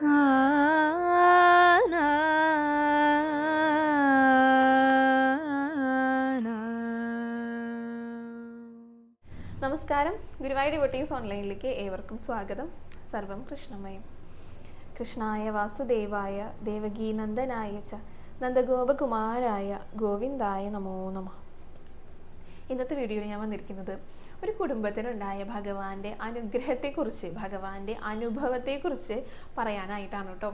നമസ്കാരം. ഗുരുവായൂർ ഡിവോട്ടീസ് ഓൺലൈനിലേക്ക് ഏവർക്കും സ്വാഗതം. സർവം കൃഷ്ണമയം. കൃഷ്ണായ വാസുദേവായ ദേവകീനന്ദനായ ച നന്ദഗോപകുമാരായ ഗോവിന്ദായ നമോ നമ. ഇന്നത്തെ വീഡിയോയിൽ ഞാൻ വന്നിരിക്കുന്നത് ഒരു കുടുംബത്തിനുണ്ടായ ഭഗവാന്റെ അനുഗ്രഹത്തെക്കുറിച്ച് ഭഗവാന്റെ അനുഭവത്തെക്കുറിച്ച് പറയാനായിട്ടാണ് കേട്ടോ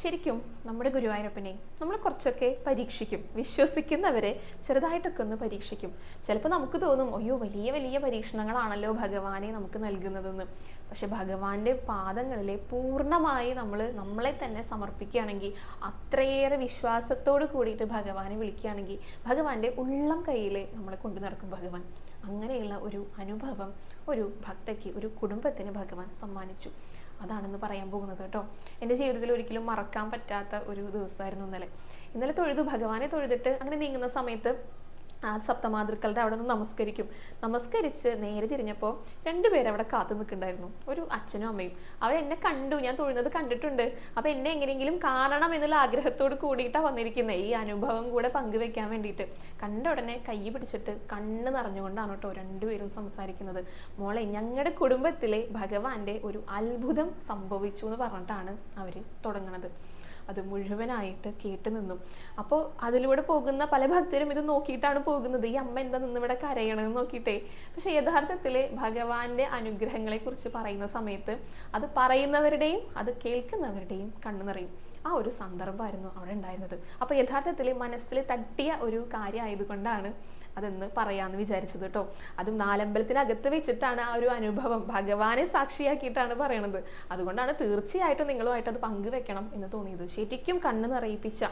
ശരിക്കും നമ്മുടെ ഗുരുവായൂരപ്പനെ നമ്മൾ കുറച്ചൊക്കെ പരീക്ഷിക്കും. വിശ്വസിക്കുന്നവരെ ചെറുതായിട്ടൊക്കെ ഒന്ന് പരീക്ഷിക്കും. ചിലപ്പോൾ നമുക്ക് തോന്നും അയ്യോ വലിയ വലിയ പരീക്ഷണങ്ങളാണല്ലോ ഭഗവാനെ നമുക്ക് നൽകുന്നതെന്ന്. പക്ഷെ ഭഗവാന്റെ പാദങ്ങളിലെ പൂർണമായി നമ്മൾ നമ്മളെ തന്നെ സമർപ്പിക്കുകയാണെങ്കിൽ അത്രയേറെ വിശ്വാസത്തോട് കൂടിയിട്ട് ഭഗവാനെ വിളിക്കുകയാണെങ്കിൽ ഭഗവാന്റെ ഉള്ളം കയ്യിൽ നമ്മളെ കൊണ്ടു നടക്കും ഭഗവാൻ. അങ്ങനെയുള്ള ഒരു അനുഭവം ഒരു ഭക്തയ്ക്ക് ഒരു കുടുംബത്തിന് ഭഗവാൻ സമ്മാനിച്ചു. അതാണെന്ന് പറയാൻ പോകുന്നത് കേട്ടോ. എന്റെ ജീവിതത്തിൽ ഒരിക്കലും മറക്കാൻ പറ്റാത്ത ഒരു ദിവസമായിരുന്നു ഇന്നലെ. ഇന്നലെ തൊഴുതു ഭഗവാനെ തൊഴുതിട്ട് അങ്ങനെ നീങ്ങുന്ന സമയത്ത് ആ സപ്തമാതൃക്കളുടെ അവിടെ നിന്ന് നമസ്കരിക്കും. നമസ്കരിച്ച് നേരെ തിരിഞ്ഞപ്പോൾ രണ്ടുപേരും അവിടെ കാത്തു നിൽക്കുന്നുണ്ടായിരുന്നു. ഒരു അച്ഛനും അമ്മയും. അവരെന്നെ കണ്ടു. ഞാൻ തൊഴുന്നത് കണ്ടിട്ടുണ്ട്. അപ്പം എന്നെ എങ്ങനെയെങ്കിലും കാണണം എന്നുള്ള ആഗ്രഹത്തോട് കൂടിയിട്ടാണ് വന്നിരിക്കുന്നത് ഈ അനുഭവം കൂടെ പങ്കുവെക്കാൻ വേണ്ടിയിട്ട്. കണ്ട ഉടനെ കൈ പിടിച്ചിട്ട് കണ്ണ് നിറഞ്ഞുകൊണ്ടാണ് കേട്ടോ രണ്ടുപേരും സംസാരിക്കുന്നത്. മോളെ ഞങ്ങളുടെ കുടുംബത്തിലെ ഭഗവാന്റെ ഒരു അത്ഭുതം സംഭവിച്ചു എന്ന് പറഞ്ഞിട്ടാണ് അവർ തുടങ്ങണത്. അത് മുഴുവനായിട്ട് കേട്ട് നിന്നു. അപ്പോൾ അതിലൂടെ പോകുന്ന പല ഭക്തരും ഇത് നോക്കിയിട്ടാണ് പോകുന്നത്. ഈ അമ്മ എന്താ നിന്ന് ഇവിടെ കരയണമെന്ന് നോക്കിയിട്ടേ. പക്ഷെ യഥാർത്ഥത്തിൽ ഭഗവാന്റെ അനുഗ്രഹങ്ങളെ കുറിച്ച് പറയുന്ന സമയത്ത് അത് പറയുന്നവരുടെയും അത് കേൾക്കുന്നവരുടെയും കണ്ണു നിറയും. ആ ഒരു സന്ദർഭമായിരുന്നു അവിടെ ഉണ്ടായിരുന്നത്. അപ്പോൾ യഥാർത്ഥത്തിൽ മനസ്സിൽ തട്ടിയ ഒരു കാര്യമായതുകൊണ്ടാണ് അതെന്ന് പറയാന്ന് വിചാരിച്ചത് കേട്ടോ. അതും നാലമ്പലത്തിനകത്ത് വെച്ചിട്ടാണ് ആ ഒരു അനുഭവം. ഭഗവാനെ സാക്ഷിയാക്കിയിട്ടാണ് പറയണത്. അതുകൊണ്ടാണ് തീർച്ചയായിട്ടും നിങ്ങളുമായിട്ട് അത് പങ്കുവെക്കണം എന്ന് തോന്നിയത്. ശരിക്കും കണ്ണ് നിറയിപ്പിച്ച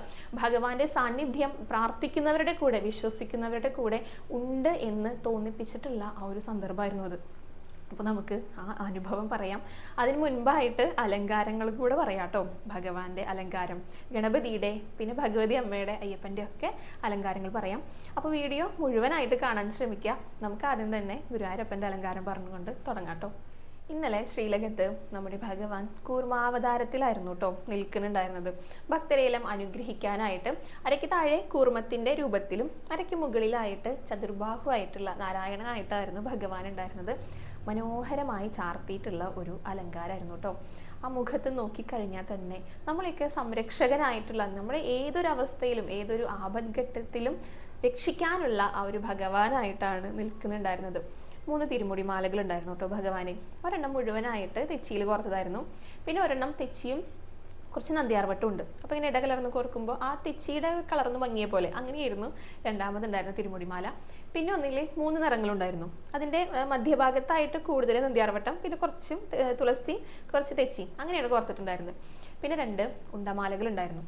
ഭഗവാന്റെ സാന്നിധ്യം പ്രാർത്ഥിക്കുന്നവരുടെ കൂടെ വിശ്വസിക്കുന്നവരുടെ കൂടെ ഉണ്ട് എന്ന് തോന്നിപ്പിച്ചിട്ടുള്ള ആ ഒരു സന്ദർഭമായിരുന്നു അത്. അപ്പോൾ നമുക്ക് ആ അനുഭവം പറയാം. അതിന് മുൻപായിട്ട് അലങ്കാരങ്ങൾ കൂടെ പറയാം കേട്ടോ ഭഗവാന്റെ അലങ്കാരം ഗണപതിയുടെ പിന്നെ ഭഗവതി അമ്മയുടെ അയ്യപ്പന്റെ ഒക്കെ അലങ്കാരങ്ങൾ പറയാം. അപ്പോൾ വീഡിയോ മുഴുവനായിട്ട് കാണാൻ ശ്രമിക്കുക നമുക്ക് ആദ്യം തന്നെ ഗുരുവായൂരപ്പന്റെ അലങ്കാരം പറഞ്ഞുകൊണ്ട് തുടങ്ങാം കേട്ടോ ഇന്നലെ ശ്രീലകത്ത് നമ്മുടെ ഭഗവാൻ കൂർമാവതാരത്തിലായിരുന്നു കേട്ടോ നിൽക്കുന്നുണ്ടായിരുന്നത്. ഭക്തരെയെല്ലാം അനുഗ്രഹിക്കാനായിട്ട് അരയ്ക്ക് താഴെ കൂർമ്മത്തിന്റെ രൂപത്തിലും അരയ്ക്ക് മുകളിലായിട്ട് ചതുർബാഹു ആയിട്ടുള്ള നാരായണനായിട്ടായിരുന്നു ഭഗവാൻ ഉണ്ടായിരുന്നത്. മനോഹരമായി ചാർത്തിയിട്ടുള്ള ഒരു അലങ്കാരമായിരുന്നു കേട്ടോ ആ മുഖത്ത് നോക്കിക്കഴിഞ്ഞാൽ തന്നെ നമ്മളെയൊക്കെ സംരക്ഷകനായിട്ടുള്ള നമ്മുടെ ഏതൊരു അവസ്ഥയിലും ഏതൊരു ആപദ്ഘട്ടത്തിലും രക്ഷിക്കാനുള്ള ആ ഒരു ഭഗവാനായിട്ടാണ് നിൽക്കുന്നുണ്ടായിരുന്നത്. മൂന്ന് തിരുമുടി മാലകൾ ഉണ്ടായിരുന്നു കേട്ടോ ഭഗവാനെ. ഒരെണ്ണം മുഴുവനായിട്ട് തെച്ചിയിൽ കോർത്തതായിരുന്നു. പിന്നെ ഒരെണ്ണം തെച്ചിയും കുറച്ച് നന്ദിയാർവട്ടം ഉണ്ട് അപ്പോൾ ഇങ്ങനെ ഇടകലർന്ന് കോർക്കുമ്പോൾ ആ തെച്ചിയുടെ കളർന്ന് ഭംഗിയെ പോലെ. അങ്ങനെയായിരുന്നു രണ്ടാമതുണ്ടായിരുന്ന തിരുമുടിമാല. പിന്നെ ഒന്നിൽ മൂന്ന് നിറങ്ങളുണ്ടായിരുന്നു. അതിന്റെ മധ്യഭാഗത്തായിട്ട് കൂടുതൽ നന്ദിയാർവട്ടം പിന്നെ കുറച്ചും തുളസി കുറച്ച് തെച്ചി അങ്ങനെയാണ് കോർത്തിട്ടുണ്ടായിരുന്നത്. പിന്നെ രണ്ട് ഉണ്ടമാലകൾ ഉണ്ടായിരുന്നു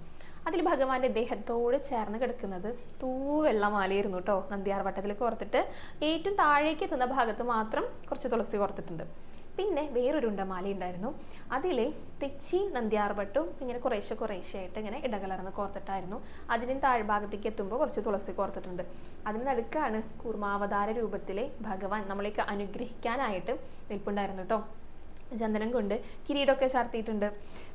അതിൽ ഭഗവാന്റെ ദേഹത്തോട് ചേർന്ന് കിടക്കുന്നത് തൂ തൂവെള്ളമാലയായിരുന്നു കേട്ടോ നന്ദിയാർവട്ടത്തിൽ കോർത്തിട്ട്. ഏറ്റവും താഴേക്ക് എത്തുന്ന ഭാഗത്ത് മാത്രം കുറച്ച് തുളസി കോർത്തിട്ടുണ്ട്. പിന്നെ വേറൊരു ഉണ്ടമാല ഉണ്ടായിരുന്നു. അതിൽ തെച്ചി നന്ദ്യാർവട്ടും ഇങ്ങനെ കുറേശ്ശെ കുറേശ്ശെ ആയിട്ട് ഇങ്ങനെ ഇടകലർന്ന് കോർത്തിട്ടായിരുന്നു. അതിന് താഴ്ഭാഗത്തേക്ക് എത്തുമ്പോൾ കുറച്ച് തുളസി കോർത്തിട്ടുണ്ട്. അതിന് നടുക്കാണ് കൂർമാവതാര രൂപത്തിലെ ഭഗവാൻ നമ്മളേക്ക് അനുഗ്രഹിക്കാനായിട്ട് നിൽപ്പുണ്ടായിരുന്നു കേട്ടോ ചന്ദനം കൊണ്ട് കിരീടമൊക്കെ ചാർത്തിയിട്ടുണ്ട്.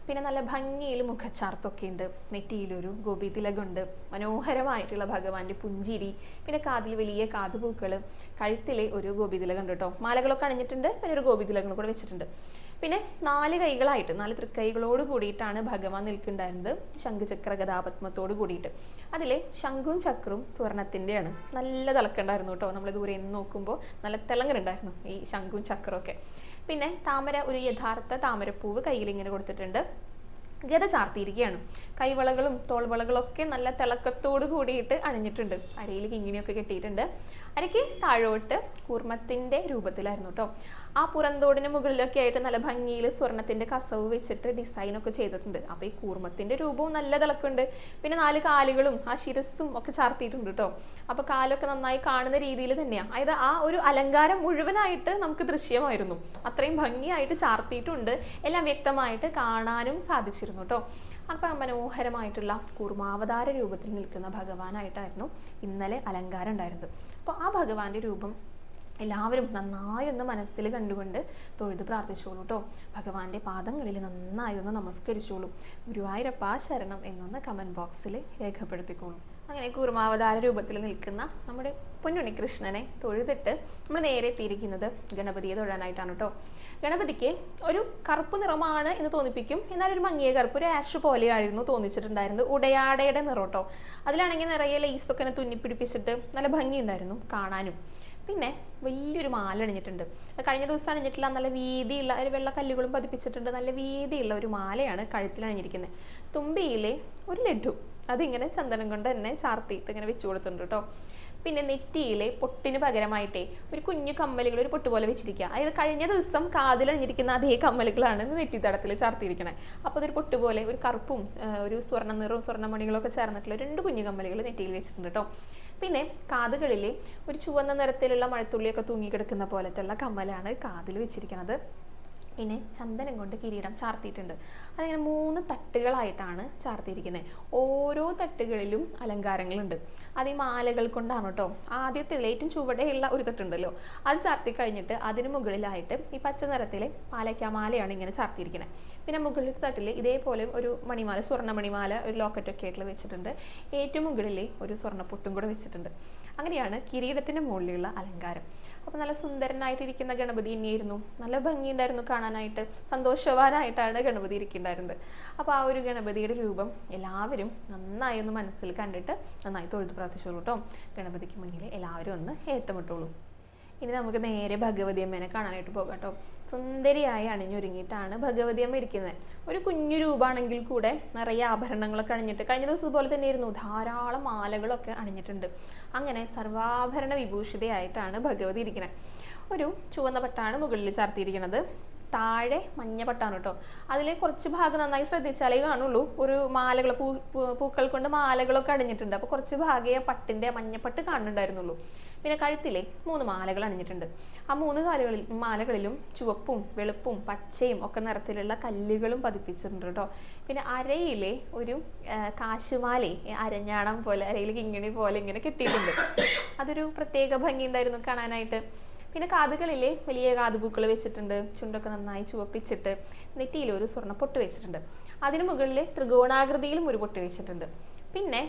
പിന്നെ നല്ല ഭംഗിയിൽ മുഖച്ചാർത്തൊക്കെ ഉണ്ട് നെറ്റിയിലൊരു ഗോപി തിലകുണ്ട് മനോഹരമായിട്ടുള്ള ഭഗവാന്റെ പുഞ്ചിരി പിന്നെ കാതിൽ വലിയ കാതുപൂക്കൾ കഴുത്തിലെ ഒരു ഗോപി തിലകുണ്ട് കേട്ടോ മാലകളൊക്കെ അണിഞ്ഞിട്ടുണ്ട് പിന്നെ ഒരു ഗോപി തിലകം കൂടെ വെച്ചിട്ടുണ്ട്. പിന്നെ നാല് കൈകളായിട്ട് നാല് തൃക്കൈകളോട് കൂടിയിട്ടാണ് ഭഗവാൻ നിൽക്കുന്നുണ്ടായിരുന്നത് ശംഖുചക്ര ഗതാപത്മത്തോട് കൂടിയിട്ട്. അതിലെ ശംഖും ചക്രവും സ്വർണത്തിന്റെയാണ് നല്ല തിളക്കുണ്ടായിരുന്നു കേട്ടോ നമ്മൾ ദൂരെ നിന്ന് നോക്കുമ്പോൾ നല്ല തിളങ്ങനുണ്ടായിരുന്നു ഈ ശംഖും ചക്രമൊക്കെ. പിന്നെ താമര ഒരു യഥാർത്ഥ താമരപ്പൂവ് കയ്യിൽ ഇങ്ങനെ കൊടുത്തിട്ടുണ്ട്. ഗത ചാർത്തിയിരിക്കുകയാണ്. കൈവളകളും തോൾവളകളും ഒക്കെ നല്ല തിളക്കത്തോട് കൂടിയിട്ട് അണിഞ്ഞിട്ടുണ്ട്. അരയിൽ കിങ്ങിണിയൊക്കെ കെട്ടിയിട്ടുണ്ട്. അരയ്ക്ക് താഴോട്ട് കൂർമ്മത്തിന്റെ രൂപത്തിലായിരുന്നു കേട്ടോ ആ പുറന്തോടിന് മുകളിലൊക്കെ ആയിട്ട് നല്ല ഭംഗിയിൽ സ്വർണത്തിന്റെ കസവ് വെച്ചിട്ട് ഡിസൈൻ ഒക്കെ ചെയ്തിട്ടുണ്ട്. അപ്പൊ ഈ കൂർമ്മത്തിന്റെ രൂപവും നല്ല തിളക്കുണ്ട് പിന്നെ നാല് കാലുകളും ആ ശിരസ്സും ഒക്കെ ചാർത്തിയിട്ടുണ്ട് കേട്ടോ അപ്പൊ കാലൊക്കെ നന്നായി കാണുന്ന രീതിയിൽ തന്നെയാണ് അതായത് ആ ഒരു അലങ്കാരം മുഴുവനായിട്ട് നമുക്ക് ദൃശ്യമായിരുന്നു. അത്രയും ഭംഗിയായിട്ട് ചാർത്തിയിട്ടുണ്ട്. എല്ലാം വ്യക്തമായിട്ട് കാണാനും സാധിച്ചിരുന്നു കേട്ടോ അപ്പം മനോഹരമായിട്ടുള്ള കൂർമാവതാര രൂപത്തിൽ നിൽക്കുന്ന ഭഗവാനായിട്ടായിരുന്നു ഇന്നലെ അലങ്കാരം ഉണ്ടായിരുന്നത്. അപ്പോൾ ആ ഭഗവാന്റെ രൂപം എല്ലാവരും നന്നായി ഒന്ന് മനസ്സിൽ കണ്ടുകൊണ്ട് തൊഴുത് പ്രാർത്ഥിച്ചോളൂ കേട്ടോ ഭഗവാന്റെ പാദങ്ങളിൽ നന്നായി ഒന്ന് നമസ്കരിച്ചോളൂ. ഗുരുവായൂരപ്പ ശരണം എന്നൊന്ന് കമന്റ് ബോക്സിൽ രേഖപ്പെടുത്തിക്കോളൂ. അങ്ങനെ കൂർമാവതാര രൂപത്തിൽ നിൽക്കുന്ന നമ്മുടെ പൊന്നുണ്ണി കൃഷ്ണനെ തൊഴുതിട്ട് നമ്മൾ നേരെ എത്തിയിരിക്കുന്നത് ഗണപതിയെ തൊഴാനായിട്ടാണ് കേട്ടോ ഗണപതിക്ക് ഒരു കറുപ്പ് നിറമാണ് എന്ന് തോന്നിപ്പിക്കും. എന്നാൽ ഒരു മങ്ങിയ കറുപ്പ് ഒരു ആഷ് പോലെയായിരുന്നു തോന്നിച്ചിട്ടുണ്ടായിരുന്നത്. ഉടയാടയുടെ നിറം കേട്ടോ അതിലാണെങ്കിൽ നിറയെ ലൈസൊക്കെ തുന്നിപ്പിടിപ്പിച്ചിട്ട് നല്ല ഭംഗിയുണ്ടായിരുന്നു കാണാനും. പിന്നെ വലിയൊരു മാല അണിഞ്ഞിട്ടുണ്ട്. കഴിഞ്ഞ ദിവസം അണിഞ്ഞിട്ടുള്ള നല്ല വീതിയുള്ള ഒരു വെള്ള കല്ലുകളും പതിപ്പിച്ചിട്ടുണ്ട്. നല്ല വീതിയുള്ള ഒരു മാലയാണ് കഴുത്തിൽ അണിഞ്ഞിരിക്കുന്നത്. തുമ്പിയിലെ ഒരു ലഡു. അതിങ്ങനെ ചന്ദനം കൊണ്ട് തന്നെ ചാർത്തിയിട്ട് ഇങ്ങനെ വെച്ചു കൊടുത്തിട്ടുണ്ട് കേട്ടോ പിന്നെ നെറ്റിയിലെ പൊട്ടിന് പകരമായിട്ടേ ഒരു കുഞ്ഞു കമ്മലുകൾ ഒരു പൊട്ട് പോലെ വെച്ചിരിക്കുക അതായത് കഴിഞ്ഞ ദിവസം കാതിലണിഞ്ഞിരിക്കുന്ന അതേ കമ്മലുകളാണ് നെറ്റി തടത്തിൽ ചാർത്തിയിരിക്കണേ. അപ്പോൾ അതൊരു പൊട്ട് പോലെ ഒരു കറുപ്പും ഒരു സ്വർണ നിറവും സ്വർണമണികളും ഒക്കെ ചേർന്നിട്ടുള്ള രണ്ട് കുഞ്ഞു കമ്മലുകൾ നെറ്റിയിൽ വെച്ചിട്ടുണ്ട് കേട്ടോ പിന്നെ കാതുകളിൽ ഒരു ചുവന്ന നിറത്തിലുള്ള മഴത്തുള്ളിയൊക്കെ തൂങ്ങിക്കിടക്കുന്ന പോലത്തുള്ള കമ്മലാണ് കാതിൽ വെച്ചിരിക്കുന്നത് പിന്നെ ചന്ദനം കൊണ്ട് കിരീടം ചാർത്തിയിട്ടുണ്ട്. അതിങ്ങനെ മൂന്ന് തട്ടുകളായിട്ടാണ് ചാർത്തിയിരിക്കുന്നത്. ഓരോ തട്ടുകളിലും അലങ്കാരങ്ങളുണ്ട്. അത് ഈ മാലകൾ കൊണ്ടാണ് കേട്ടോ. ആദ്യത്തെ ഏറ്റവും ചുവടെയുള്ള ഒരു തട്ടുണ്ടല്ലോ. അത് ചാർത്തി കഴിഞ്ഞിട്ട് അതിന് മുകളിലായിട്ട് ഈ പച്ച നിറത്തിലെ പാലയ്ക്കാമാലയാണ് ഇങ്ങനെ ചാർത്തിയിരിക്കുന്നത്. പിന്നെ മുകളിലെ തട്ടിൽ ഇതേപോലെ ഒരു മണിമാല സ്വർണ മണിമാല ഒരു ലോക്കറ്റൊക്കെ ആയിട്ടുള്ള വെച്ചിട്ടുണ്ട്. ഏറ്റവും മുകളിൽ ഒരു സ്വർണപ്പൊട്ടും കൂടെ വെച്ചിട്ടുണ്ട്. അങ്ങനെയാണ് കിരീടത്തിന്റെ മുകളിലുള്ള അലങ്കാരം. അപ്പോൾ നല്ല സുന്ദരനായിട്ടിരിക്കുന്ന ഗണപതി തന്നെയായിരുന്നു നല്ല ഭംഗിയുണ്ടായിരുന്നു കാണാനായിട്ട്. സന്തോഷവാനായിട്ടാണ് ഗണപതി ഇരിക്കുന്നുണ്ടായിരുന്നത്. അപ്പോൾ ആ ഒരു ഗണപതിയുടെ രൂപം എല്ലാവരും നന്നായി ഒന്ന് മനസ്സിൽ കണ്ടിട്ട് നന്നായി തൊഴുത് പ്രാർത്ഥിച്ചോളൂ കേട്ടോ ഗണപതിക്ക് മുന്നിൽ എല്ലാവരും ഒന്ന് ഏത്തമിട്ടോളൂ. ഇനി നമുക്ക് നേരെ ഭഗവതി അമ്മേനെ കാണാനായിട്ട് പോകാം കേട്ടോ. സുന്ദരിയായി അണിഞ്ഞൊരുങ്ങിയിട്ടാണ് ഭഗവതി അമ്മ ഇരിക്കുന്നത്. ഒരു കുഞ്ഞു രൂപമാണെങ്കിൽ കൂടെ നിറയെ ആഭരണങ്ങളൊക്കെ അണിഞ്ഞിട്ട് കഴിഞ്ഞ ദിവസം ഇതുപോലെ തന്നെയായിരുന്നു. ധാരാളം മാലകളൊക്കെ അണിഞ്ഞിട്ടുണ്ട്. അങ്ങനെ സർവാഭരണ വിഭൂഷിതയായിട്ടാണ് ഭഗവതി ഇരിക്കുന്നത്. ഒരു ചുവന്ന പട്ടാണ് മുകളിൽ ചാർത്തിയിരിക്കുന്നത്. താഴെ മഞ്ഞ പട്ടാണ് കേട്ടോ. അതിൽ കുറച്ച് ഭാഗം നന്നായി ശ്രദ്ധിച്ചാലേ കാണുള്ളൂ. ഒരു മാലകൾ പൂ പൂക്കൾ കൊണ്ട് മാലകളൊക്കെ അണിഞ്ഞിട്ടുണ്ട്. അപ്പോൾ കുറച്ച് ഭാഗേ പട്ടിന്റെ മഞ്ഞപ്പട്ട് കാണുന്നുണ്ടായിരുന്നുള്ളൂ. പിന്നെ കഴുത്തിലെ മൂന്ന് മാലകൾ അണിഞ്ഞിട്ടുണ്ട്. ആ മൂന്ന് കാലുകളിൽ മാലകളിലും ചുവപ്പും വെളുപ്പും പച്ചയും ഒക്കെ നിറത്തിലുള്ള കല്ലുകളും പതിപ്പിച്ചിട്ടുണ്ട് കേട്ടോ. പിന്നെ അരയിലെ ഒരു കാശുമാലെ അരഞ്ഞാണം പോലെ അരയിൽ കിങ്ങിണി പോലെ ഇങ്ങനെ കെട്ടിയിട്ടുണ്ട്. അതൊരു പ്രത്യേക ഭംഗി ഉണ്ടായിരുന്നു കാണാനായിട്ട്. പിന്നെ കാതുകളിൽ വലിയ കാതുപൂക്കൾ വെച്ചിട്ടുണ്ട്. ചുണ്ടൊക്കെ നന്നായി ചുവപ്പിച്ചിട്ട് നെറ്റിയിൽ ഒരു സ്വർണ പൊട്ട് വെച്ചിട്ടുണ്ട്. അതിന് മുകളിൽ ത്രികോണാകൃതിയിലും ഒരു പൊട്ട് വെച്ചിട്ടുണ്ട്. പിന്നെ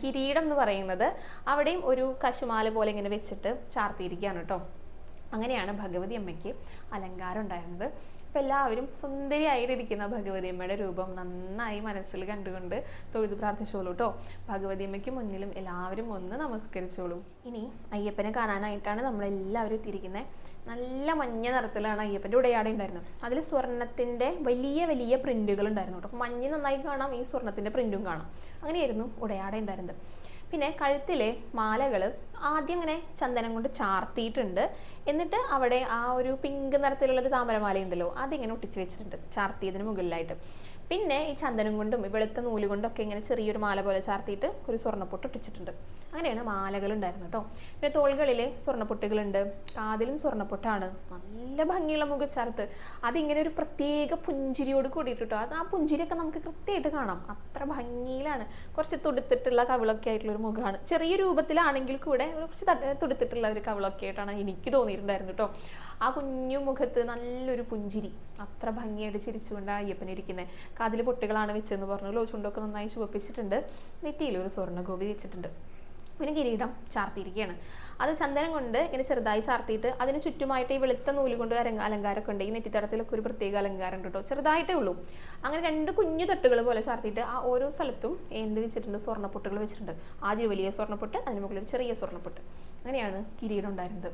കിരീടം എന്ന് പറയുന്നത് അവിടെയും ഒരു കശുമാല പോലെ ഇങ്ങനെ വെച്ചിട്ട് ചാർത്തിയിരിക്കുകയാണ് കേട്ടോ. അങ്ങനെയാണ് ഭഗവതി അമ്മയ്ക്ക് അലങ്കാരം ഉണ്ടായിരുന്നത്. അപ്പം എല്ലാവരും സുന്ദരിയായിരിക്കുന്ന ഭഗവതിയമ്മയുടെ രൂപം നന്നായി മനസ്സിൽ കണ്ടുകൊണ്ട് തൊഴുതു പ്രാർത്ഥിച്ചോളൂ കേട്ടോ ഭഗവതിയമ്മയ്ക്ക് മുന്നിലും എല്ലാവരും ഒന്ന് നമസ്കരിച്ചോളൂ. ഇനി അയ്യപ്പനെ കാണാനായിട്ടാണ് നമ്മളെല്ലാവരും എത്തിയിരിക്കുന്നത് നല്ല മഞ്ഞ നിറത്തിലാണ് അയ്യപ്പന്റെ ഉടയാട ഉണ്ടായിരുന്നത്. അതിൽ സ്വർണത്തിന്റെ വലിയ വലിയ പ്രിന്റുകൾ ഉണ്ടായിരുന്നു കേട്ടോ അപ്പം മഞ്ഞ നന്നായി കാണാം ഈ സ്വർണത്തിന്റെ പ്രിന്റും കാണാം. അങ്ങനെയായിരുന്നു ഉടയാട ഉണ്ടായിരുന്നത്. പിന്നെ കഴുത്തിലെ മാലകൾ ആദ്യം ഇങ്ങനെ ചന്ദനം കൊണ്ട് ചാർത്തിയിട്ടുണ്ട്. എന്നിട്ട് അവിടെ ആ ഒരു പിങ്ക് നിറത്തിലുള്ള ഒരു താമരമാല ഉണ്ടല്ലോ അതിങ്ങനെ ഒട്ടിച്ച് വെച്ചിട്ടുണ്ട് ചാർത്തിയതിന് മുകളിലായിട്ട്. പിന്നെ ഈ ചന്ദനം കൊണ്ടും ഈ വെളുത്ത നൂൽ കൊണ്ടൊക്കെ ഇങ്ങനെ ചെറിയൊരു മാല പോലെ ചാർത്തിയിട്ട് ഒരു സ്വർണപ്പൊട്ട് ഒട്ടിച്ചിട്ടുണ്ട് അങ്ങനെയാണ് മാലകൾ ഉണ്ടായിരുന്നത് കേട്ടോ. പിന്നെ തോളുകളിൽ സ്വർണപ്പൊട്ടുകളുണ്ട്. കാതിലും സ്വർണപ്പൊട്ടാണ്. നല്ല ഭംഗിയുള്ള മുഖച്ചാർത്ത് അതിങ്ങനെ ഒരു പ്രത്യേക പുഞ്ചിരിയോട് കൂടിയിട്ട് കേട്ടോ. അത് ആ പുഞ്ചിരിയൊക്കെ നമുക്ക് കൃത്യമായിട്ട് കാണാം. അത്ര ഭംഗിയിലാണ്. കുറച്ച് തുടുത്തിട്ടുള്ള കവിളൊക്കെ ആയിട്ടുള്ള ഒരു മുഖമാണ്. ചെറിയ രൂപത്തിലാണെങ്കിൽ കൂടെ കുറച്ച് തട്ട് തുടുത്തിട്ടുള്ള ഒരു കവിളൊക്കെ ആയിട്ടാണ് എനിക്ക് തോന്നിയിട്ടുണ്ടായിരുന്നു കേട്ടോ. ആ കുഞ്ഞു മുഖത്ത് നല്ലൊരു പുഞ്ചിരി. അത്ര ഭംഗിയായിട്ട് ചിരിച്ചുകൊണ്ട് അയ്യപ്പൻ ഇരിക്കുന്നത് കാതിൽ പൊട്ടുകളാണ് വെച്ചെന്ന് പറഞ്ഞു. ചുണ്ടൊക്കെ നന്നായി ചുവപ്പിച്ചിട്ടുണ്ട്. നെറ്റിയിൽ ഒരു സ്വർണഗോപി വെച്ചിട്ടുണ്ട്. പിന്നെ കിരീടം ചാർത്തിയിരിക്കുകയാണ് അത് ചന്ദനം കൊണ്ട് ഇങ്ങനെ ചെറുതായി ചാർത്തിയിട്ട് അതിന് ചുറ്റുമായിട്ട് ഈ വെളുത്ത നൂൽ കൊണ്ട് അരങ്ങ അലങ്കാരമൊക്കെ ഉണ്ട്. ഈ നെറ്റിത്തടത്തിലൊക്കെ ഒരു പ്രത്യേക അലങ്കാരം ഉണ്ട് കേട്ടോ ചെറുതായിട്ടേ ഉള്ളൂ. അങ്ങനെ രണ്ട് കുഞ്ഞു തട്ടുകൾ പോലെ ചാർത്തിയിട്ട് ആ ഓരോ സ്ഥലത്തും എന്ത് വെച്ചിട്ടുണ്ട്? സ്വർണപ്പൊട്ടുകൾ വെച്ചിട്ടുണ്ട്. ആദ്യം വലിയ സ്വർണപ്പൊട്ട് അതിന് മുകളിൽ ചെറിയ സ്വർണപ്പൊട്ട്. അങ്ങനെയാണ് കിരീടം ഉണ്ടായിരുന്നത്.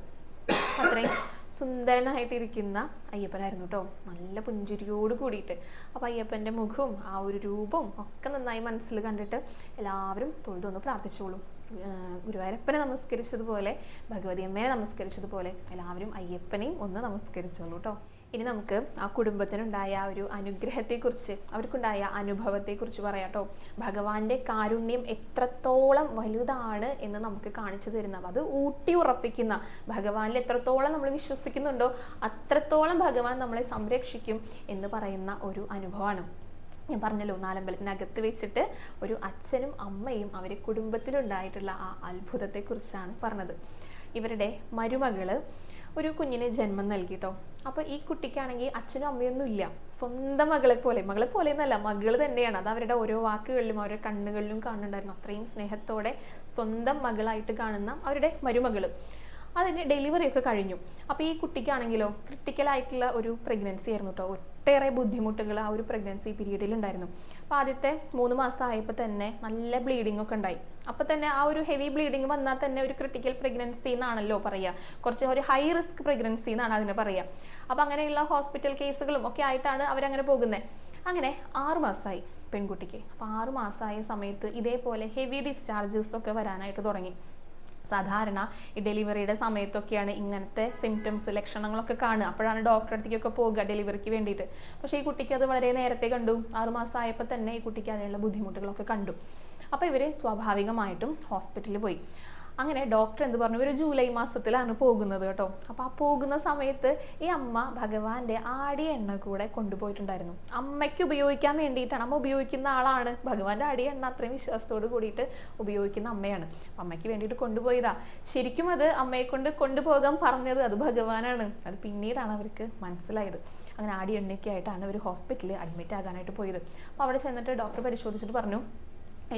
അത്രയും. സുന്ദരനായിട്ടിരിക്കുന്ന അയ്യപ്പനായിരുന്നു കേട്ടോ നല്ല പുഞ്ചിരിയോട് കൂടിയിട്ട്. അപ്പോൾ അയ്യപ്പന്റെ മുഖവും ആ ഒരു രൂപവും ഒക്കെ നന്നായി മനസ്സിൽ കണ്ടിട്ട് എല്ലാവരും തൊഴുതൊന്ന് പ്രാർത്ഥിച്ചോളൂ. ഗുരുവായൂരപ്പനെ നമസ്കരിച്ചതുപോലെ ഭഗവതി അമ്മയെ നമസ്കരിച്ചതുപോലെ എല്ലാവരും അയ്യപ്പനെയും ഒന്ന് നമസ്കരിച്ചോളൂ കേട്ടോ ഇനി നമുക്ക് ആ കുടുംബത്തിനുണ്ടായ ഒരു അനുഗ്രഹത്തെക്കുറിച്ച് അവർക്കുണ്ടായ അനുഭവത്തെക്കുറിച്ച് പറയാം കേട്ടോ. ഭഗവാന്റെ കാരുണ്യം എത്രത്തോളം വലുതാണ് എന്ന് നമുക്ക് കാണിച്ചു തരുന്ന അത് ഊട്ടി ഉറപ്പിക്കുന്ന ഭഗവാനിൽ എത്രത്തോളം നമ്മൾ വിശ്വസിക്കുന്നുണ്ടോ അത്രത്തോളം ഭഗവാൻ നമ്മളെ സംരക്ഷിക്കും എന്ന് പറയുന്ന ഒരു അനുഭവമാണ്. ഞാൻ പറഞ്ഞല്ലോ നാലമ്പലത്തിനകത്ത് വെച്ചിട്ട് ഒരു അച്ഛനും അമ്മയും അവരെ കുടുംബത്തിലുണ്ടായിട്ടുള്ള ആ അത്ഭുതത്തെക്കുറിച്ചാണ് പറഞ്ഞത്. ഇവരുടെ മരുമകൾ ഒരു കുഞ്ഞിന് ജന്മം നൽകിട്ടോ. അപ്പോൾ ഈ കുട്ടിക്കാണെങ്കിൽ അച്ഛനും അമ്മയൊന്നും ഇല്ല. സ്വന്തം മകളെ പോലെ. മകളെ പോലെ എന്നല്ല മകൾ തന്നെയാണ്. അത് അവരുടെ ഓരോ വാക്കുകളിലും അവരുടെ കണ്ണുകളിലും കാണുന്നുണ്ടായിരുന്നു. അത്രയും സ്നേഹത്തോടെ സ്വന്തം മകളായിട്ട് കാണുന്ന അവരുടെ മരുമകൾ. അതിന് ഡെലിവറി ഒക്കെ കഴിഞ്ഞു. അപ്പോൾ ഈ കുട്ടിക്കാണെങ്കിലോ ക്രിട്ടിക്കൽ ആയിട്ടുള്ള ഒരു പ്രഗ്നൻസി ആയിരുന്നു കേട്ടോ ഒട്ടേറെ ബുദ്ധിമുട്ടുകൾ ആ ഒരു പ്രഗ്നൻസി പീരീഡിൽ ഉണ്ടായിരുന്നു. അപ്പോൾ ആദ്യത്തെ മൂന്ന് മാസം ആയപ്പോൾ തന്നെ നല്ല ബ്ലീഡിംഗ് ഒക്കെ ഉണ്ടായി. അപ്പോൾ തന്നെ ആ ഒരു ഹെവി ബ്ലീഡിങ് വന്നാൽ തന്നെ ഒരു ക്രിട്ടിക്കൽ പ്രഗ്നൻസി എന്നാണല്ലോ പറയുക. കുറച്ച് ഒരു ഹൈ റിസ്ക് പ്രഗ്നൻസി എന്നാണ് അതിന് പറയുക. അപ്പോൾ അങ്ങനെയുള്ള ഹോസ്പിറ്റൽ കേസുകളും ഒക്കെ ആയിട്ടാണ് അവരങ്ങനെ പോകുന്നത് അങ്ങനെ ആറു മാസമായി പെൺകുട്ടിക്ക്. അപ്പോൾ ആറ് മാസമായ സമയത്ത് ഇതേപോലെ ഹെവി ഡിസ്ചാർജസ് ഒക്കെ വരാനായിട്ട് തുടങ്ങി. സാധാരണ ഈ ഡെലിവറിയുടെ സമയത്തൊക്കെയാണ് ഇങ്ങനത്തെ സിംറ്റംസ് ലക്ഷണങ്ങളൊക്കെ കാണുക. അപ്പോഴാണ് ഡോക്ടറെ അടുത്തേക്കൊക്കെ പോകുക ഡെലിവറിക്ക് വേണ്ടിയിട്ട്. പക്ഷേ ഈ കുട്ടിക്ക് അത് വളരെ നേരത്തെ കണ്ടു. ആറുമാസം ആയപ്പോൾ തന്നെ ഈ കുട്ടിക്ക് അതിനുള്ള ബുദ്ധിമുട്ടുകളൊക്കെ കണ്ടു. അപ്പോൾ ഇവർ സ്വാഭാവികമായിട്ടും ഹോസ്പിറ്റലിൽ പോയി. അങ്ങനെ ഡോക്ടർ എന്ത് പറഞ്ഞു? ഒരു ജൂലൈ മാസത്തിലാണ് പോകുന്നത് കേട്ടോ. അപ്പോൾ ആ പോകുന്ന സമയത്ത് ഈ അമ്മ ഭഗവാന്റെ ആടി എണ്ണ കൂടെ കൊണ്ടുപോയിട്ടുണ്ടായിരുന്നു. അമ്മയ്ക്ക് ഉപയോഗിക്കാൻ വേണ്ടിയിട്ടാണ്. അമ്മ ഉപയോഗിക്കുന്ന ആളാണ്. ഭഗവാന്റെ ആടി എണ്ണ അത്രയും വിശ്വാസത്തോട് കൂടിയിട്ട് ഉപയോഗിക്കുന്ന അമ്മയാണ്. അമ്മയ്ക്ക് വേണ്ടിയിട്ട് കൊണ്ടുപോയതാ. ശരിക്കും അത് അമ്മയെ കൊണ്ട് കൊണ്ടുപോകാൻ പറഞ്ഞത് അത് ഭഗവാനാണ്. അത് പിന്നീടാണ് അവർക്ക് മനസ്സിലായത്. അങ്ങനെ ആടി എണ്ണയൊക്കെ ആയിട്ടാണ് അവർ ഹോസ്പിറ്റലിൽ അഡ്മിറ്റ് ആകാനായിട്ട് പോയത്. അപ്പോൾ അവിടെ ചെന്നിട്ട് ഡോക്ടർ പരിശോധിച്ചിട്ട് പറഞ്ഞു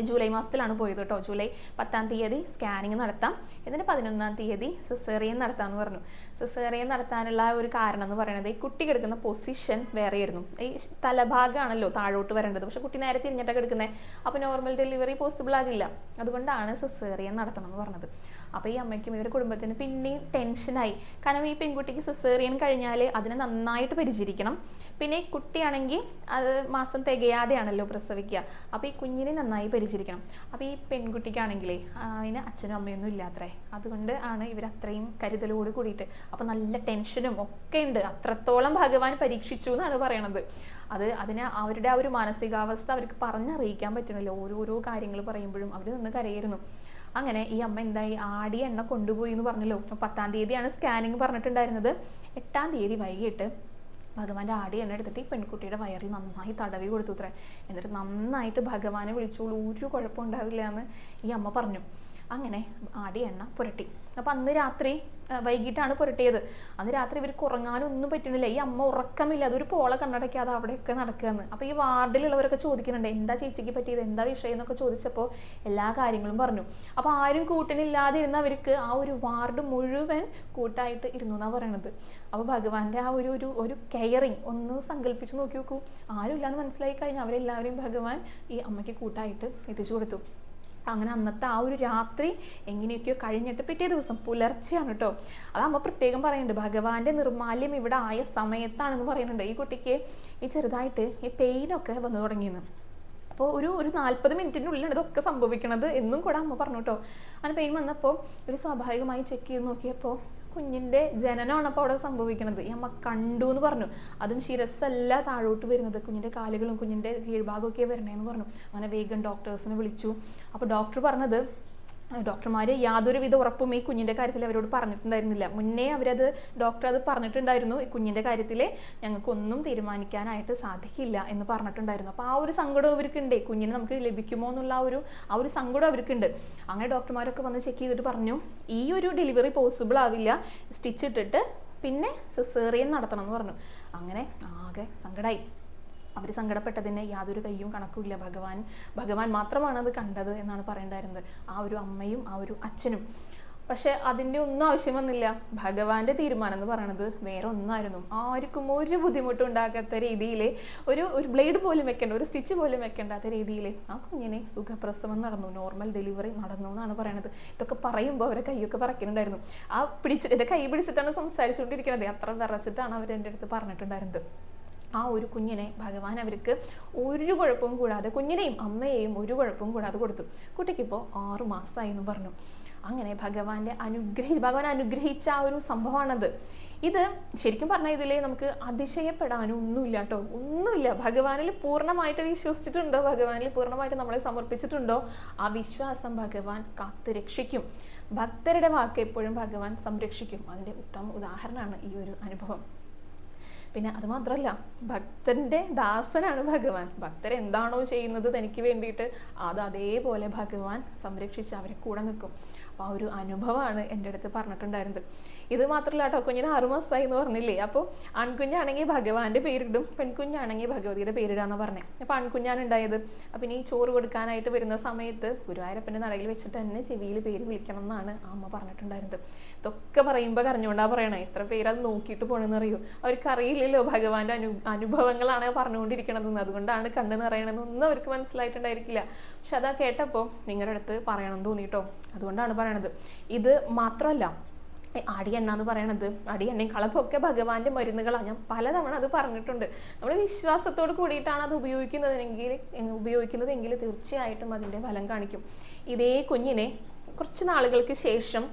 ജൂലൈ മാസത്തിലാണ് പോയത് കേട്ടോ ജൂലൈ പത്താം തീയതി സ്കാനിങ് നടത്താം. എന്നിട്ട് പതിനൊന്നാം തീയതി സിസേറിയൻ നടത്താമെന്ന് പറഞ്ഞു. സിസേറിയൻ നടത്താനുള്ള ഒരു കാരണം എന്ന് പറയുന്നത് ഈ കുട്ടി കിടക്കുന്ന പൊസിഷൻ വേറെയായിരുന്നു. ഈ തലഭാഗമാണല്ലോ താഴോട്ട് വരേണ്ടത്. പക്ഷെ കുട്ടി നേരെ തിരിഞ്ഞിട്ടാണ് കിടക്കുന്നത് അപ്പോൾ നോർമൽ ഡെലിവറി പോസിബിൾ ആകില്ല. അതുകൊണ്ടാണ് സിസേറിയൻ നടത്തണം എന്ന് പറഞ്ഞത്. അപ്പോൾ ഈ അമ്മയ്ക്കും ഇവരുടെ കുടുംബത്തിന് പിന്നെയും ടെൻഷനായി കാരണം ഈ പെൺകുട്ടിക്ക് സിസേറിയൻ കഴിഞ്ഞാൽ അതിനെ നന്നായിട്ട് പരിചരിക്കണം. പിന്നെ കുട്ടിയാണെങ്കിൽ അത് മാസം തികയാതെയാണല്ലോ പ്രസവിക്കുക. അപ്പോൾ ഈ കുഞ്ഞിനെ നന്നായി പരിചരിക്കണം അപ്പോൾ ഈ പെൺകുട്ടിക്കാണെങ്കിലേ അതിന് അച്ഛനും അമ്മയൊന്നും ഇല്ലാത്രേ. അതുകൊണ്ട് ആണ് ഇവർ അത്രയും കരുതലോട് കൂടിയിട്ട്. അപ്പോൾ നല്ല ടെൻഷനും ഒക്കെ ഉണ്ട്. അത്രത്തോളം ഭഗവാൻ പരീക്ഷിച്ചു എന്നാണ് പറയണത്. അത് അതിന് അവരുടെ ആ ഒരു മാനസികാവസ്ഥ അവർക്ക് പറഞ്ഞറിയിക്കാൻ പറ്റണില്ല. ഓരോരോ കാര്യങ്ങൾ പറയുമ്പോഴും അവർ നിന്ന് കരയായിരുന്നു. അങ്ങനെ ഈ അമ്മ എന്തായി? ആടി എണ്ണ കൊണ്ടുപോയി എന്ന് പറഞ്ഞല്ലോ. പത്താം തീയതിയാണ് സ്കാനിങ് പറഞ്ഞിട്ടുണ്ടായിരുന്നത്. എട്ടാം തീയതി വൈകിട്ട് ഭഗവാന്റെ ആടി എണ്ണ എടുത്തിട്ട് ഈ പെൺകുട്ടിയുടെ വയറിൽ നന്നായി തടവി കൊടുത്തു ഇത്ര. എന്നിട്ട് നന്നായിട്ട് ഭഗവാനെ വിളിച്ചോളൂ ഒരു കുഴപ്പമുണ്ടാവില്ല എന്ന് ഈ അമ്മ പറഞ്ഞു. അങ്ങനെ ആടി എണ്ണ പുരട്ടി. അപ്പം അന്ന് രാത്രി വൈകിട്ടാണ് പുരട്ടിയത്. അന്ന് രാത്രി ഇവർക്ക് ഉറങ്ങാനും ഒന്നും പറ്റണില്ല ഈ അമ്മ ഉറക്കമില്ല. അതൊരു പോള കണ്ണടയ്ക്കാതെ അവിടെയൊക്കെ നടക്കുകയെന്ന് അപ്പോൾ ഈ വാർഡിലുള്ളവരൊക്കെ ചോദിക്കുന്നുണ്ട് എന്താ ചേച്ചിക്ക് പറ്റിയത്? എന്താ വിഷയം? എന്നൊക്കെ ചോദിച്ചപ്പോൾ എല്ലാ കാര്യങ്ങളും പറഞ്ഞു. അപ്പോൾ ആരും കൂട്ടിനില്ലാതെ ഇരുന്നവർക്ക് ആ ഒരു വാർഡ് മുഴുവൻ കൂട്ടായിട്ട് ഇരുന്നു എന്നാണ് പറയണത്. അപ്പോൾ ഭഗവാന്റെ ആ ഒരു ഒരു ഒരു കെയറിങ് ഒന്ന് സങ്കല്പിച്ച് നോക്കി നോക്കൂ. ആരും ഇല്ലാന്ന് മനസ്സിലായി കഴിഞ്ഞാൽ അവരെല്ലാവരെയും ഭഗവാൻ ഈ അമ്മയ്ക്ക് കൂട്ടായിട്ട് എത്തിച്ചു കൊടുത്തു. അങ്ങനെ അന്നത്തെ ആ ഒരു രാത്രി എങ്ങനെയൊക്കെയോ കഴിഞ്ഞിട്ട് പിറ്റേ ദിവസം പുലർച്ചെയാണ് കേട്ടോ അതാകുമ്പോൾ പ്രത്യേകം പറയുന്നുണ്ട് ഭഗവാന്റെ നിർമാല്യം ഇവിടെ ആയ സമയത്താണെന്ന് പറയുന്നുണ്ട്. ഈ കുട്ടിക്ക് ഈ ചെറുതായിട്ട് ഈ പെയിനൊക്കെ വന്നു തുടങ്ങിയെന്ന്. അപ്പോൾ ഒരു ഒരു നാൽപ്പത് മിനിറ്റിനുള്ളിലാണ് ഇതൊക്കെ സംഭവിക്കണത് എന്നും കൂടെ അമ്മ പറഞ്ഞു കേട്ടോ അങ്ങനെ പെയിൻ വന്നപ്പോൾ ഒരു സ്വാഭാവികമായി ചെക്ക് ചെയ്ത് നോക്കിയപ്പോൾ കുഞ്ഞിന്റെ ജനനമാണ് അപ്പോൾ അവിടെ സംഭവിക്കുന്നത് ഈ അമ്മ കണ്ടു എന്ന് പറഞ്ഞു. അതും ശിരസ്സല്ല താഴോട്ട് വരുന്നത്. കുഞ്ഞിന്റെ കാലുകളും കുഞ്ഞിന്റെ കീഴ്ഭാഗമൊക്കെ വരണേന്ന് പറഞ്ഞു. അങ്ങനെ വേഗം ഡോക്ടേഴ്സിനെ വിളിച്ചു. അപ്പോൾ ഡോക്ടർ പറഞ്ഞത് ഡോക്ടർമാർ യാതൊരുവിധ ഉറപ്പും ഈ കുഞ്ഞിന്റെ കാര്യത്തിൽ അവരോട് പറഞ്ഞിട്ടുണ്ടായിരുന്നില്ല. മുന്നേ അവരത് ഡോക്ടർ അത് പറഞ്ഞിട്ടുണ്ടായിരുന്നു. ഈ കുഞ്ഞിന്റെ കാര്യത്തിൽ ഞങ്ങൾക്കൊന്നും തീരുമാനിക്കാനായിട്ട് സാധിക്കില്ല എന്ന് പറഞ്ഞിട്ടുണ്ടായിരുന്നു. അപ്പോൾ ആ ഒരു സങ്കടം അവർക്കുണ്ട്. കുഞ്ഞിനെ നമുക്ക് ലഭിക്കുമോ എന്നുള്ള ആ ഒരു ആ ഒരു സങ്കടം അവർക്കുണ്ട്. അങ്ങനെ ഡോക്ടർമാരൊക്കെ വന്ന് ചെക്ക് ചെയ്തിട്ട് പറഞ്ഞു ഈ ഒരു ഡെലിവറി പോസിബിൾ ആവില്ല. സ്റ്റിച്ച് ഇട്ടിട്ട് പിന്നെ സെസേറിയൻ നടത്തണം എന്ന് പറഞ്ഞു. അങ്ങനെ ആകെ സങ്കടമായി അവർ സങ്കടപ്പെട്ടതിന് യാതൊരു കയ്യും കണക്കുമില്ല. ഭഗവാൻ ഭഗവാൻ മാത്രമാണ് അത് കണ്ടത് എന്നാണ് പറയേണ്ടായിരുന്നത്. ആ ഒരു അമ്മയും ആ ഒരു അച്ഛനും. പക്ഷെ അതിന്റെ ഒന്നും ആവശ്യം വന്നില്ല. ഭഗവാന്റെ തീരുമാനം എന്ന് പറയുന്നത് വേറെ ഒന്നായിരുന്നു. ആർക്കും ഒരു ബുദ്ധിമുട്ടും ഉണ്ടാക്കാത്ത രീതിയിൽ ഒരു ഒരു ബ്ലേഡ് പോലും വെക്കേണ്ട ഒരു സ്റ്റിച്ച് പോലും വെക്കേണ്ടാത്ത രീതിയിൽ ആ കുഞ്ഞിനെ സുഖപ്രസവം നടന്നു. നോർമൽ ഡെലിവറി നടന്നു എന്നാണ് പറയുന്നത് ഇതൊക്കെ പറയുമ്പോൾ അവരെ കൈയൊക്കെ പറക്കുന്നുണ്ടായിരുന്നു ആ പിടിച്ച് എന്റെ കൈ പിടിച്ചിട്ടാണ് സംസാരിച്ചുകൊണ്ടിരിക്കുന്നത് അത്ര വിറച്ചിട്ടാണ് അവർ എന്റെ അടുത്ത് പറഞ്ഞിട്ടുണ്ടായിരുന്നത്. ആ ഒരു കുഞ്ഞിനെ ഭഗവാൻ അവർക്ക് ഒരു കുഴപ്പവും കൂടാതെ കുഞ്ഞിനെയും അമ്മയെയും ഒരു കുഴപ്പവും കൂടാതെ കൊടുത്തു. കുട്ടിക്കിപ്പോൾ ആറു മാസമായി എന്ന് പറഞ്ഞു. അങ്ങനെ ഭഗവാന്റെ അനുഗ്രഹി ഭഗവാൻ അനുഗ്രഹിച്ച ആ ഒരു സംഭവമാണത്. ഇത് ശരിക്കും പറഞ്ഞാൽ ഇതിലേ നമുക്ക് അതിശയപ്പെടാനും ഒന്നുമില്ല കേട്ടോ. ഒന്നുമില്ല. ഭഗവാനിൽ പൂർണമായിട്ട് വിശ്വസിച്ചിട്ടുണ്ടോ? ഭഗവാനിൽ പൂർണമായിട്ട് നമ്മളെ സമർപ്പിച്ചിട്ടുണ്ടോ? ആ വിശ്വാസം ഭഗവാൻ കാത്തു രക്ഷിക്കും. ഭക്തരുടെ വാക്ക് എപ്പോഴും ഭഗവാൻ സംരക്ഷിക്കും. അതിന്റെ ഉത്തമ ഉദാഹരണമാണ് ഈ ഒരു അനുഭവം. പിന്നെ അത് മാത്രല്ല ഭക്തന്റെ ദാസനാണ് ഭഗവാൻ. ഭക്തർ എന്താണോ ചെയ്യുന്നത് തനിക്ക് വേണ്ടിയിട്ട് അത് അതേപോലെ ഭഗവാൻ സംരക്ഷിച്ച് അവരെ കൂടെ നിൽക്കും. അപ്പോൾ ആ ഒരു അനുഭവമാണ് എന്റെ അടുത്ത് പറഞ്ഞിട്ടുണ്ടായിരുന്നത്. ഇത് മാത്രമല്ല കേട്ടോ കുഞ്ഞിന് ആറുമാസമായി എന്ന് പറഞ്ഞില്ലേ? അപ്പോൾ ആൺകുഞ്ഞാണെങ്കിൽ ഭഗവാന്റെ പേരിടും പെൺകുഞ്ഞാണെങ്കിൽ ഭഗവതിയുടെ പേരിടാന്ന് പറഞ്ഞേ. അപ്പോൾ ആൺകുഞ്ഞാണ് ഉണ്ടായത്. അപ്പം ഇനി ചോറ് കൊടുക്കാനായിട്ട് വരുന്ന സമയത്ത് ഗുരുവായൂരപ്പന്റെ നടയിൽ വെച്ചിട്ട് തന്നെ ചെവിയിൽ പേര് വിളിക്കണം എന്നാണ് അമ്മ പറഞ്ഞിട്ടുണ്ടായിരുന്നത്. ഇതൊക്കെ പറയുമ്പോൾ കരഞ്ഞുകൊണ്ടാ പറയണേ. എത്ര പേരത് നോക്കിയിട്ട് പോകണമെന്ന് അറിയൂ അവർക്ക് അറിയില്ലല്ലോ ഭഗവാന്റെ അനു അനുഭവങ്ങളാണ് പറഞ്ഞുകൊണ്ടിരിക്കണതെന്ന്. അതുകൊണ്ടാണ് കണ്ണ് നിറയണമെന്നൊന്നും അവർക്ക് മനസ്സിലായിട്ടുണ്ടായിരിക്കില്ല. പക്ഷെ അതാ കേട്ടപ്പോൾ നിങ്ങളുടെ അടുത്ത് പറയണം തോന്നിട്ടോ അതുകൊണ്ടാണ് പറയണത്. ഇത് മാത്രമല്ല ഏ, ആടി എണ്ണ എന്ന് പറയണത്. അടി എണ്ണയും കളപ്പൊക്കെ ഭഗവാന്റെ മരുന്നുകളാണ് ഞാൻ പലതവണ അത് പറഞ്ഞിട്ടുണ്ട്. നമ്മൾ വിശ്വാസത്തോട് കൂടിയിട്ടാണ് അത് ഉപയോഗിക്കുന്നതെങ്കിൽ ഉപയോഗിക്കുന്നതെങ്കിൽ തീർച്ചയായിട്ടും അതിന്റെ ഫലം കാണിക്കും. ഇതേ കുഞ്ഞിനെ കുറച്ച് നാളുകൾക്ക് ശേഷം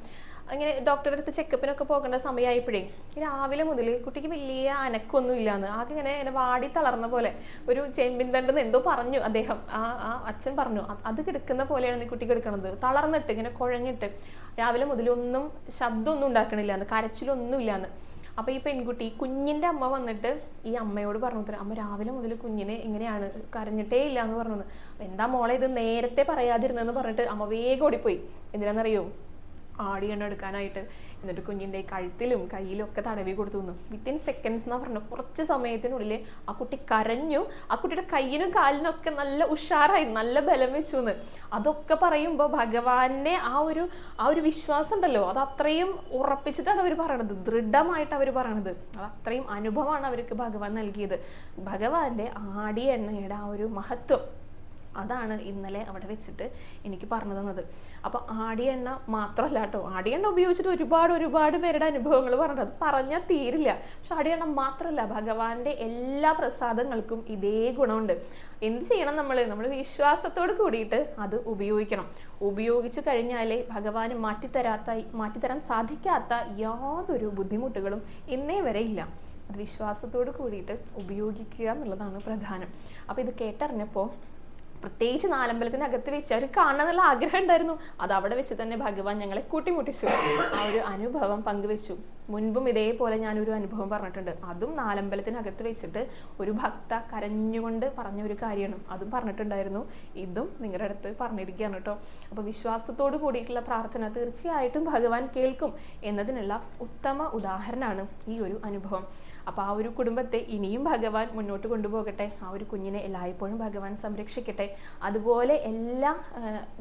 അങ്ങനെ ഡോക്ടറുടെ അടുത്ത് ചെക്കപ്പിനൊക്കെ പോകേണ്ട സമയമായപ്പോഴേ രാവിലെ മുതൽ കുട്ടിക്ക് വലിയ അനക്കൊന്നും ഇല്ലാന്ന് ആകെ ഇങ്ങനെ ഇങ്ങനെ വാടി തളർന്ന പോലെ ഒരു ചെമ്പിൻ തണ്ടെന്ന് എന്തോ പറഞ്ഞു അദ്ദേഹം. ആ ആ അച്ഛൻ പറഞ്ഞു അത് കിടക്കുന്ന പോലെയാണ് ഈ കുട്ടി കിടക്കുന്നത് തളർന്നിട്ട് ഇങ്ങനെ കുഴഞ്ഞിട്ട് രാവിലെ മുതലൊന്നും ശബ്ദമൊന്നും ഉണ്ടാക്കണില്ലാന്ന് കരച്ചിലൊന്നും ഇല്ലാന്ന് അപ്പൊ ഈ പെൺകുട്ടി കുഞ്ഞിന്റെ അമ്മ വന്നിട്ട് ഈ അമ്മയോട് പറഞ്ഞു തരാം അമ്മ രാവിലെ മുതൽ കുഞ്ഞിനെ ഇങ്ങനെയാണ് കരഞ്ഞിട്ടേ ഇല്ല എന്ന് പറഞ്ഞു എന്താ മോളെ ഇത് നേരത്തെ പറയാതിരുന്നെന്ന് പറഞ്ഞിട്ട് അമ്മ വേഗം ഓടിപ്പോയി. എന്തിനാണെന്നറിയോ ആടി എണ്ണ എടുക്കാനായിട്ട്. എന്നിട്ട് കുഞ്ഞിന്റെ കഴുത്തിലും കയ്യിലും ഒക്കെ തടവി കൊടുത്തു നിന്നു. വിത്തിൻ സെക്കൻഡ്സ് എന്നാ പറഞ്ഞു കുറച്ച് സമയത്തിനുള്ളിൽ ആ കുട്ടി കരഞ്ഞു. ആ കുട്ടിയുടെ കയ്യിനും കാലിനും ഒക്കെ നല്ല ഉഷാറായി. നല്ല ബലം വെച്ചു എന്ന് അതൊക്കെ പറയുമ്പോൾ ഭഗവാനെ ആ ഒരു ആ ഒരു വിശ്വാസം ഉണ്ടല്ലോ. അത് അത്രയും ഉറപ്പിച്ചിട്ടാണ് അവർ പറയണത്. ദൃഢമായിട്ട് അവർ പറയണത്. അത് അത്രയും അനുഭവമാണ് അവർക്ക് ഭഗവാൻ നൽകിയത്. ഭഗവാന്റെ ആടി എണ്ണയുടെ ആ ഒരു മഹത്വം. അതാണ് ഇന്നലെ അവിടെ വെച്ചിട്ട് എനിക്ക് പറഞ്ഞു തന്നത്. അപ്പൊ ആടിയെണ്ണ മാത്രമല്ല കേട്ടോ ആടിയെണ്ണ ഉപയോഗിച്ചിട്ട് ഒരുപാട് ഒരുപാട് പേരുടെ അനുഭവങ്ങൾ പറഞ്ഞത് പറഞ്ഞാൽ തീരില്ല. പക്ഷെ ആടിയെണ്ണ മാത്രമല്ല ഭഗവാന്റെ എല്ലാ പ്രസാദങ്ങൾക്കും ഇതേ ഗുണമുണ്ട്. എന്ത് ചെയ്യണം നമ്മൾ നമ്മൾ വിശ്വാസത്തോട് കൂടിയിട്ട് അത് ഉപയോഗിക്കണം. ഉപയോഗിച്ചു കഴിഞ്ഞാലേ ഭഗവാന് മാറ്റിത്തരാത്ത മാറ്റിത്തരാൻ സാധിക്കാത്ത യാതൊരു ബുദ്ധിമുട്ടുകളും ഇന്നേ വരെ ഇല്ല. അത് വിശ്വാസത്തോട് കൂടിയിട്ട് ഉപയോഗിക്കുക എന്നുള്ളതാണ് പ്രധാനം. അപ്പൊ ഇത് കേട്ടറിഞ്ഞപ്പോൾ പ്രത്യേകിച്ച് നാലമ്പലത്തിനകത്ത് വെച്ച് അവർ കാണണമെന്നുള്ള ആഗ്രഹം ഉണ്ടായിരുന്നു. അത് അവിടെ വെച്ച് തന്നെ ഭഗവാൻ ഞങ്ങളെ കൂട്ടിമുട്ടിച്ചു. ആ ഒരു അനുഭവം പങ്കുവെച്ചു. മുൻപും ഇതേപോലെ ഞാനൊരു അനുഭവം പറഞ്ഞിട്ടുണ്ട്. അതും നാലമ്പലത്തിനകത്ത് വെച്ചിട്ട് ഒരു ഭക്ത കരഞ്ഞുകൊണ്ട് പറഞ്ഞ ഒരു കാര്യമാണ്. അതും പറഞ്ഞിട്ടുണ്ടായിരുന്നു. ഇതും നിങ്ങളുടെ അടുത്ത് പറഞ്ഞിരിക്കുകയാണ് കേട്ടോ. അപ്പോൾ വിശ്വാസത്തോട് കൂടിയിട്ടുള്ള പ്രാർത്ഥന തീർച്ചയായിട്ടും ഭഗവാൻ കേൾക്കും എന്നതിനുള്ള ഉത്തമ ഉദാഹരണമാണ് ഈ ഒരു അനുഭവം. അപ്പോൾ ആ ഒരു കുടുംബത്തെ ഇനിയും ഭഗവാൻ മുന്നോട്ട് കൊണ്ടുപോകട്ടെ. ആ ഒരു കുഞ്ഞിനെ എല്ലായ്പ്പോഴും ഭഗവാൻ സംരക്ഷിക്കട്ടെ. അതുപോലെ എല്ലാ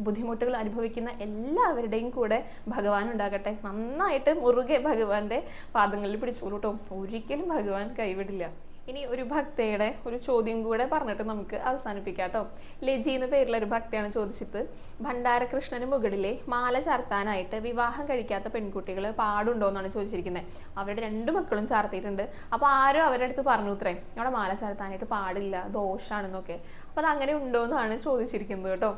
ബുദ്ധിമുട്ടുകൾ അനുഭവിക്കുന്ന എല്ലാവരുടെയും കൂടെ ഭഗവാൻ ഉണ്ടാകട്ടെ. നന്നായിട്ട് മുറുകെ ഭഗവാന്റെ പാദങ്ങളിൽ പിടിച്ചോളൂ കേട്ടോ ഒരിക്കലും ഭഗവാൻ കൈവിടില്ല. ഇനി ഒരു ഭക്തയുടെ ഒരു ചോദ്യം കൂടെ പറഞ്ഞിട്ട് നമുക്ക് അവസാനിപ്പിക്കാം കേട്ടോ ലജി എന്ന പേരുള്ള ഒരു ഭക്തയാണ് ചോദിച്ചത്. ഭണ്ഡാരകൃഷ്ണന് മുകളിലെ മാല ചാർത്താനായിട്ട് വിവാഹം കഴിക്കാത്ത പെൺകുട്ടികൾ പാടുണ്ടോ എന്നാണ് ചോദിച്ചിരിക്കുന്നത്. അവരുടെ രണ്ട് മക്കളും ചാർത്തിയിട്ടുണ്ട്. അപ്പൊ ആരും അവരുടെ അടുത്ത് പറഞ്ഞു ഇത്രേ. അവിടെ മാല ചാർത്താനായിട്ട് പാടില്ല. ദോഷാണെന്നൊക്കെ. അപ്പൊ അത് അങ്ങനെ ഉണ്ടോ എന്നാണ് ചോദിച്ചിരിക്കുന്നത് കേട്ടോ.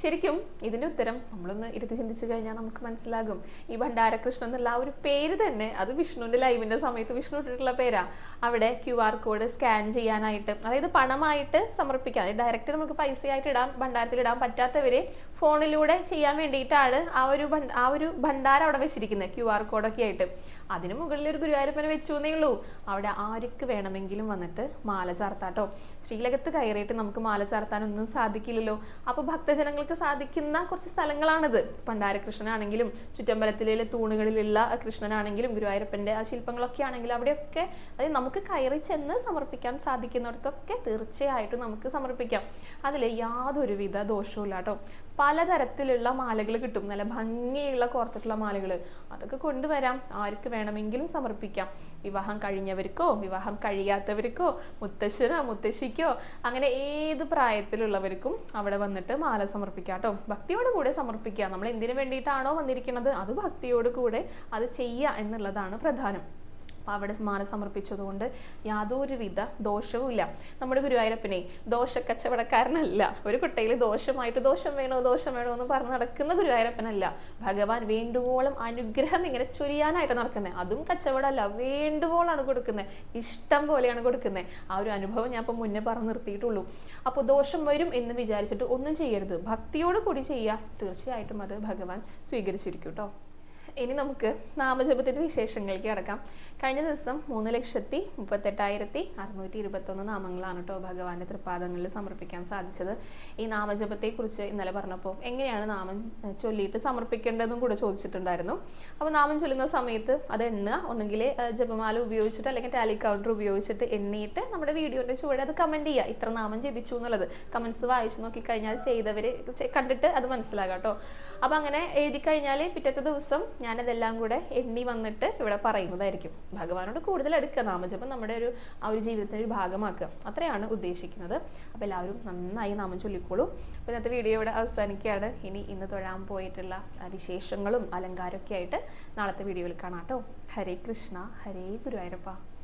ശരിക്കും ഇതിന്റെ ഉത്തരം നമ്മളൊന്ന് ഇരുത്തി ചിന്തിച്ചു കഴിഞ്ഞാൽ നമുക്ക് മനസ്സിലാകും. ഈ ഭണ്ഡാരകൃഷ്ണൻ എന്നുള്ള ആ ഒരു പേര് തന്നെ അത് വിഷ്ണുവിന്റെ ലൈവിന്റെ സമയത്ത് വിഷ്ണു ഇട്ടിട്ടുള്ള പേരാ. അവിടെ ക്യു ആർ കോഡ് സ്കാൻ ചെയ്യാനായിട്ട് അതായത് പണമായിട്ട് സമർപ്പിക്കാം ഡയറക്റ്റ് നമുക്ക് പൈസയായിട്ട് ഇടാൻ ഭണ്ഡാരത്തിൽ ഇടാൻ പറ്റാത്തവരെ ഫോണിലൂടെ ചെയ്യാൻ വേണ്ടിയിട്ടാണ് ആ ഒരു ആ ഒരു ഭണ്ഡാരം അവിടെ വെച്ചിരിക്കുന്നത് ക്യു ആർ കോഡൊക്കെ ആയിട്ട്. അതിന് മുകളിൽ ഒരു ഗുരുവായൂരപ്പനെ വെച്ചു എന്നേ ഉള്ളൂ. അവിടെ ആർക്ക് വേണമെങ്കിലും വന്നിട്ട് മാല ചാർത്താട്ടോ. ശ്രീലകത്ത് കയറിയിട്ട് നമുക്ക് മാല ചാർത്താനൊന്നും സാധിക്കില്ലല്ലോ. അപ്പൊ ഭക്തജനങ്ങൾക്ക് സാധിക്കുന്ന കുറച്ച് സ്ഥലങ്ങളാണിത്. പണ്ടാരകൃഷ്ണനാണെങ്കിലും ചുറ്റമ്പലത്തിലെ തൂണുകളിലുള്ള കൃഷ്ണനാണെങ്കിലും ഗുരുവായൂരപ്പന്റെ ആ ശില്പങ്ങളൊക്കെ ആണെങ്കിലും അവിടെയൊക്കെ അതായത് നമുക്ക് കയറി ചെന്ന് സമർപ്പിക്കാൻ സാധിക്കുന്നിടത്തൊക്കെ തീർച്ചയായിട്ടും നമുക്ക് സമർപ്പിക്കാം. അതിൽ യാതൊരുവിധ ദോഷവും ഇല്ല കേട്ടോ പലതരത്തിലുള്ള മാലകൾ കിട്ടും. നല്ല ഭംഗിയുള്ള കോർത്തിട്ടുള്ള മാലകൾ. അതൊക്കെ കൊണ്ടുവരാം. ആർക്ക് വേണമെങ്കിലും സമർപ്പിക്കാം. വിവാഹം കഴിഞ്ഞവർക്കോ വിവാഹം കഴിയാത്തവർക്കോ മുത്തശ്ശനോ മുത്തശ്ശിക്കോ അങ്ങനെ ഏത് പ്രായത്തിലുള്ളവർക്കും അവിടെ വന്നിട്ട് മാല സമർപ്പിക്കാം കേട്ടോ ഭക്തിയോട് കൂടെ സമർപ്പിക്കുക. നമ്മൾ എന്തിനു വേണ്ടിയിട്ടാണോ വന്നിരിക്കുന്നത്? അത് ഭക്തിയോട് കൂടെ അത് ചെയ്യുക എന്നുള്ളതാണ് പ്രധാനം. അവിടെ മാല സമർപ്പിച്ചതുകൊണ്ട് യാതൊരുവിധ ദോഷവും ഇല്ല നമ്മുടെ ഗുരുവായൂരപ്പനെ ദോഷക്കച്ചവടക്കാരനല്ല. ഒരു കുട്ടയിൽ ദോഷമായിട്ട് ദോഷം വേണോ ദോഷം വേണോ എന്ന് പറഞ്ഞ് നടക്കുന്ന ഗുരുവായൂരപ്പനല്ല. ഭഗവാൻ വേണ്ടുവോളം അനുഗ്രഹം ഇങ്ങനെ ചൊരിയാനായിട്ട് നടക്കുന്നത് അതും കച്ചവടമല്ല വേണ്ടുവോളാണ് കൊടുക്കുന്നത് ഇഷ്ടം പോലെയാണ് കൊടുക്കുന്നത് ആ ഒരു അനുഭവം ഞാൻ ഇപ്പം മുന്നേ പറഞ്ഞു നിർത്തിയിട്ടുള്ളൂ. അപ്പോൾ ദോഷം വരും എന്ന് വിചാരിച്ചിട്ട് ഒന്നും ചെയ്യരുത്. ഭക്തിയോട് കൂടി ചെയ്യുക തീർച്ചയായിട്ടും അത് ഭഗവാൻ സ്വീകരിച്ചിരിക്കും കേട്ടോ ഇനി നമുക്ക് നാമജപത്തിന്റെ വിശേഷങ്ങളിലേക്ക് കിടക്കാം. കഴിഞ്ഞ ദിവസം മൂന്ന് ലക്ഷത്തി മുപ്പത്തെട്ടായിരത്തി അറുന്നൂറ്റി ഇരുപത്തൊന്ന് നാമങ്ങളാണ് കേട്ടോ ഭഗവാന്റെ തൃപ്പാദങ്ങളിൽ സമർപ്പിക്കാൻ സാധിച്ചത്. ഈ നാമജപത്തെ കുറിച്ച് ഇന്നലെ പറഞ്ഞപ്പോൾ എങ്ങനെയാണ് നാമം ചൊല്ലിയിട്ട് സമർപ്പിക്കേണ്ടതെന്നും കൂടെ ചോദിച്ചിട്ടുണ്ടായിരുന്നു. അപ്പോൾ നാമം ചൊല്ലുന്ന സമയത്ത് അത് എണ്ണുക ഒന്നുകിൽ ജപമാല ഉപയോഗിച്ചിട്ട് അല്ലെങ്കിൽ ടാലി കൗണ്ടർ ഉപയോഗിച്ചിട്ട് എണ്ണിയിട്ട് നമ്മുടെ വീഡിയോന്റെ ചുവടെ അത് കമന്റ് ചെയ്യുക. ഇത്ര നാമം ജപിച്ചു എന്നുള്ളത്. കമന്റ്സ് വായിച്ചു നോക്കിക്കഴിഞ്ഞാൽ ചെയ്തവർ കണ്ടിട്ട് അത് മനസ്സിലാകാം കേട്ടോ. അപ്പൊ അങ്ങനെ എഴുതി കഴിഞ്ഞാൽ പിറ്റത്തെ ദിവസം ഞാനതെല്ലാം കൂടെ എണ്ണി വന്നിട്ട് ഇവിടെ പറയുന്നതായിരിക്കും. ഭഗവാനോട് കൂടുതൽ അടുക്കുക നാമജപം നമ്മുടെ ഒരു ആ ഒരു ജീവിതത്തിന്റെ ഒരു ഭാഗമാക്കുക. അത്രയാണ് ഉദ്ദേശിക്കുന്നത്. അപ്പോൾ എല്ലാവരും നന്നായി നാമം ചൊല്ലിക്കോളൂ. അപ്പോൾ ഇന്നത്തെ വീഡിയോ ഇവിടെ അവസാനിക്കുകയാണ്. ഇനി ഇന്ന് തൊഴാൻ പോയിട്ടുള്ള വിശേഷങ്ങളും അലങ്കാരമൊക്കെ ആയിട്ട് നാളത്തെ വീഡിയോയിൽ കാണാം കേട്ടോ. ഹരേ കൃഷ്ണ ഹരേ ഗുരുവായൂരപ്പ.